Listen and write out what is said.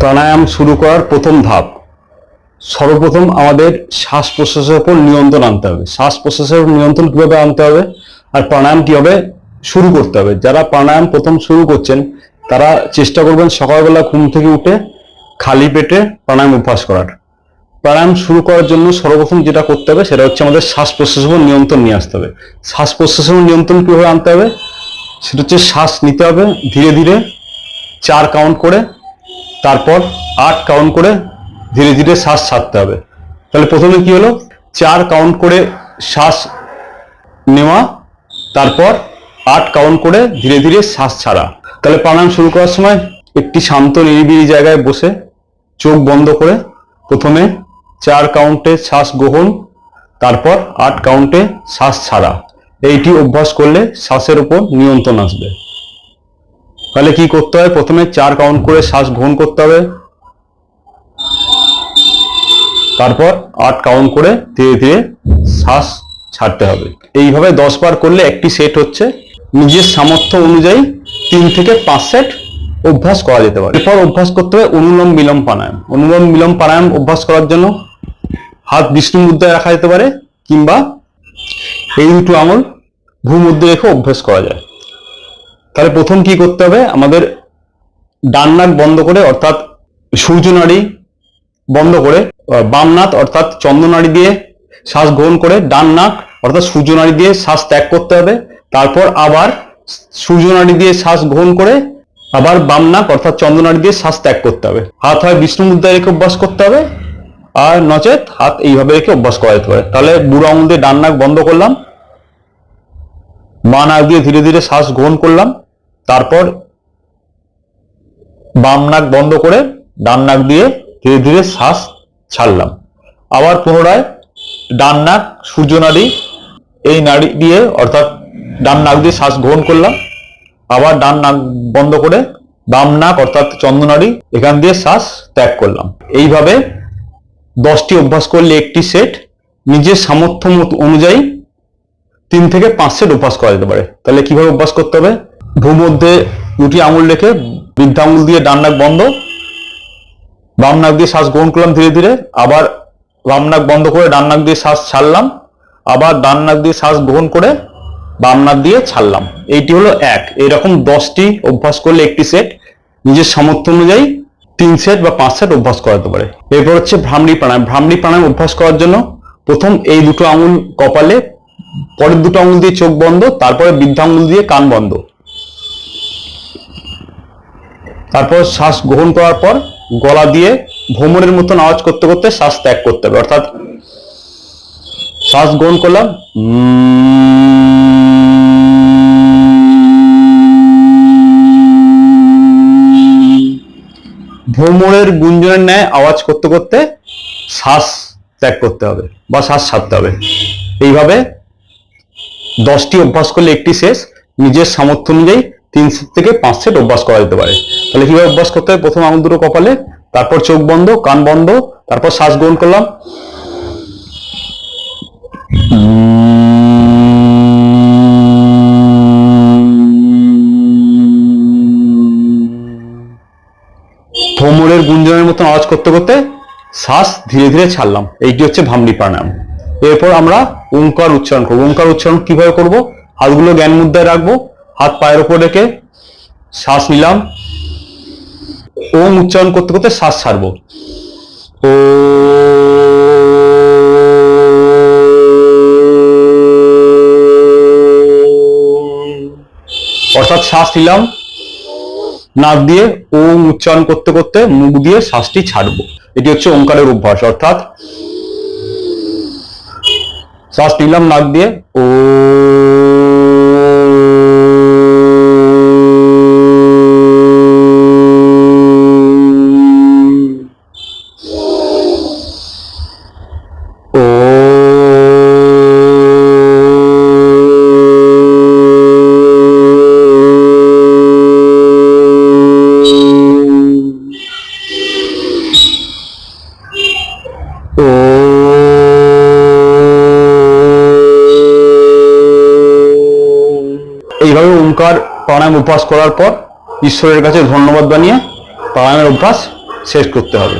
প্রাণায়াম শুরু করার প্রথম ধাপ। সর্বপ্রথম আমাদের শ্বাস প্রশ্বাসের উপর নিয়ন্ত্রণ আনতে হবে। শ্বাস প্রশ্বাসের নিয়ন্ত্রণ কীভাবে আনতে হবে আর প্রাণায়াম কীভাবে শুরু করতে হবে। যারা প্রাণায়াম প্রথম শুরু করছেন, তারা চেষ্টা করবেন সকালবেলা ঘুম থেকে উঠে খালি পেটে প্রাণায়াম অভ্যাস করার। প্রাণায়াম শুরু করার জন্য সর্বপ্রথম যেটা করতে হবে, সেটা হচ্ছে আমাদের শ্বাস প্রশ্বাসের উপর নিয়ন্ত্রণ নিয়ে আসতে হবে। শ্বাস প্রশ্বাসের নিয়ন্ত্রণ কীভাবে আনতে হবে, সেটা হচ্ছে শ্বাস নিতে হবে ধীরে ধীরে, চার কাউন্ট করে তারপর আট কাউন্ট করে ধীরে ধীরে শ্বাস ছাড়তে হবে। তাহলে প্রথমে কি হলো? চার কাউন্ট করে শ্বাস নেওয়া, তারপর আট কাউন্ট করে ধীরে ধীরে শ্বাস ছাড়া। তাহলে প্রাণায়াম শুরু করার সময় একটি শান্ত নিরিবিলি জায়গায় বসে চোখ বন্ধ করে প্রথমে চার কাউন্টে শ্বাস গ্রহণ, তারপর আট কাউন্টে শ্বাস ছাড়া। এইটি অভ্যাস করলে শ্বাসের উপর নিয়ন্ত্রণ আসবে। তাহলে কি করতে হবে প্রথমে চার কাউন্ট করে শ্বাস গ্রহণ করতে হবে। তারপর আট কাউন্ট করে ধীরে ধীরে শ্বাস ছাড়তে হবে। এইভাবে দশ বার করলে একটি সেট হচ্ছে। নিজের সামর্থ্য অনুযায়ী তিন থেকে পাঁচ সেট অভ্যাস করা যেতে পারে। এরপর অভ্যাস করতে হবে অনুলোম বিলোম প্রাণায়াম। অনুলোম বিলোম প্রাণায়াম অভ্যাস করার জন্য হাত বিষ্ণু মুদ্রায় রাখা যেতে পারে কিংবা এই দুটো আঙুল ভূমধ্যে রেখে অভ্যাস করা যায়। তাহলে প্রথম কি করতে হবে? আমাদের ডান নাক বন্ধ করে, অর্থাৎ সূর্য নাড়ি বন্ধ করে বাম নাক, অর্থাৎ চন্দ্রনাড়ি দিয়ে শ্বাস গ্রহণ করে, ডান নাক, অর্থাৎ সূর্য নাড়ি দিয়ে শ্বাস ত্যাগ করতে হবে। তারপর আবার সূর্য নাড়ি দিয়ে শ্বাস গ্রহণ করে, আবার বাম নাক, অর্থাৎ চন্দ্রনাড়ি দিয়ে শ্বাস ত্যাগ করতে হবে। হাত হয় বিষ্ণু মুদ্রায় রেখে অভ্যাস করতে হবে, আর নচেত হাত এইভাবে রেখে অভ্যাস করা যেতে পারে। তাহলে বুড়ো আঙুল দিয়ে ডান নাক বন্ধ করলাম, বাঁ নাক দিয়ে ধীরে ধীরে শ্বাস গ্রহণ করলাম তারপর বাম নাক বন্ধ করে ডান নাক দিয়ে ধীরে ধীরে শ্বাস ছাড়লাম। আবার পুনরায় ডান নাক সূর্য নাড়ি এই নাড়ি দিয়ে অর্থাৎ ডান নাক দিয়ে শ্বাস গ্রহণ করলাম। আবার ডান নাক বন্ধ করে বাম নাক অর্থাৎ চন্দ্রনাড়ি এখান দিয়ে শ্বাস ত্যাগ করলাম। এইভাবে দশটি অভ্যাস করলে একটি সেট নিজের সামর্থ্য অনুযায়ী তিন থেকে পাঁচ সেট অভ্যাস করা যেতে পারে। তাহলে কীভাবে অভ্যাস করতে হবে? ভূমধ্যে দুটি আঙুল রেখে বৃদ্ধ আঙুল দিয়ে ডান নাক বন্ধ, বাম নাক দিয়ে শ্বাস গ্রহণ করলাম ধীরে ধীরে, আবার বাম নাক বন্ধ করে ডান নাক দিয়ে শ্বাস ছাড়লাম, আবার ডান নাক দিয়ে শ্বাস গ্রহণ করে বাম নাক দিয়ে ছাড়লাম। এইটি হলো এক। এরকম দশটি অভ্যাস করলে একটি সেট নিজের সামর্থ্য অনুযায়ী তিন সেট বা পাঁচ সেট অভ্যাস করাতে পারে। এরপর হচ্ছে ভ্রামরি প্রাণায়াম। ভ্রামরি প্রাণায়াম অভ্যাস করার জন্য প্রথম এই দুটো আঙুল কপালে, পরের দুটো আঙুল দিয়ে চোখ বন্ধ, তারপরে বৃদ্ধ আঙুল দিয়ে কান বন্ধ। তারপর শ্বাস গ্রহণ করার পর গলা দিয়ে ভ্রমণের মতন আওয়াজ করতে করতে শ্বাস ত্যাগ করতে হবে। অর্থাৎ শ্বাস গ্রহণ করলাম, ভ্রমণের গুঞ্জনের ন্যায় আওয়াজ করতে করতে শ্বাস ত্যাগ করতে হবে বা শ্বাস ছাড়তে হবে। এইভাবে দশটি অভ্যাস করলে একটি শেষ। নিজের সামর্থ্য অনুযায়ী তিন থেকে পাঁচ সেট অভ্যাস করা যেতে পারে। তাহলে কীভাবে অভ্যাস করতে হবে প্রথম আঙুল দুটো কপালে, তারপর চোখ বন্ধ, কান বন্ধ, তারপর শ্বাস গ্রহণ করলাম। ভ্রমরের গুঞ্জনের মতন আওয়াজ করতে করতে শ্বাস ধীরে ধীরে ছাড়লাম। এইটি হচ্ছে ভামরি প্রাণায়াম। এরপর আমরা ওঙ্কার উচ্চারণ করব। ওঙ্কার উচ্চারণ কীভাবে করব? হাতগুলো জ্ঞান মুদ্রায় রাখব। হাত পায়ের উপর রেখে শ্বাস নিলাম। ওম উচ্চারণ করতে করতে শ্বাস ছাড়বো। ও অর্থাৎ শ্বাস নিলাম। নাক দিয়ে ওম উচ্চারণ করতে করতে মুখ দিয়ে শ্বাসটি ছাড়বো। এটি হচ্ছে ওঙ্কারের অভ্যাস, অর্থাৎ শ্বাস নিলাম নাক দিয়ে ও এইভাবে ওঙ্কার প্রাণায়াম অভ্যাস করার পর ঈশ্বরের কাছে ধন্যবাদ জানিয়ে প্রাণায়ামের অভ্যাস শেষ করতে হবে।